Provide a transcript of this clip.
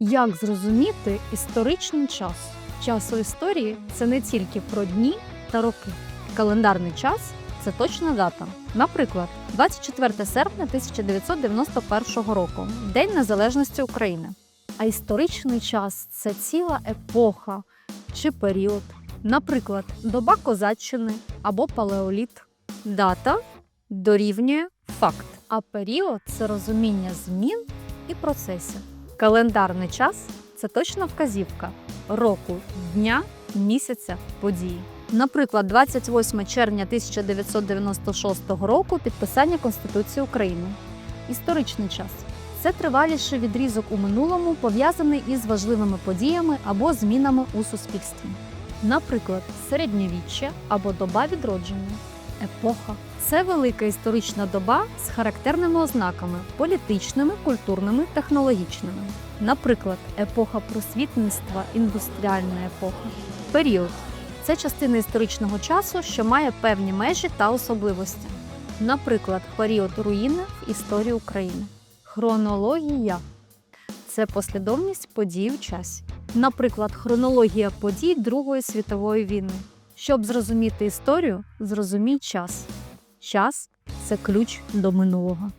Як зрозуміти історичний час? Час у історії це не тільки про дні та роки. Календарний час це точна дата. Наприклад, 24 серпня 1991 року День Незалежності України. А історичний час це ціла епоха чи період. Наприклад, доба козаччини або палеоліт. Дата дорівнює факт, а період це розуміння змін і процесів. Календарний час це точна вказівка року, дня, місяця, події. Наприклад, 28 червня 1996 року підписання Конституції України. Історичний час це триваліший відрізок у минулому, пов'язаний із важливими подіями або змінами у суспільстві. Наприклад, середньовіччя або доба відродження. Епоха це велика історична доба з характерними ознаками політичними, культурними, технологічними. Наприклад, епоха просвітництва, індустріальна епоха. Період це частина історичного часу, що має певні межі та особливості. Наприклад, період руїни в історії України. Хронологія це послідовність подій у часі. Наприклад, хронологія подій Другої світової війни. Щоб зрозуміти історію, зрозумій час. Час це ключ до минулого.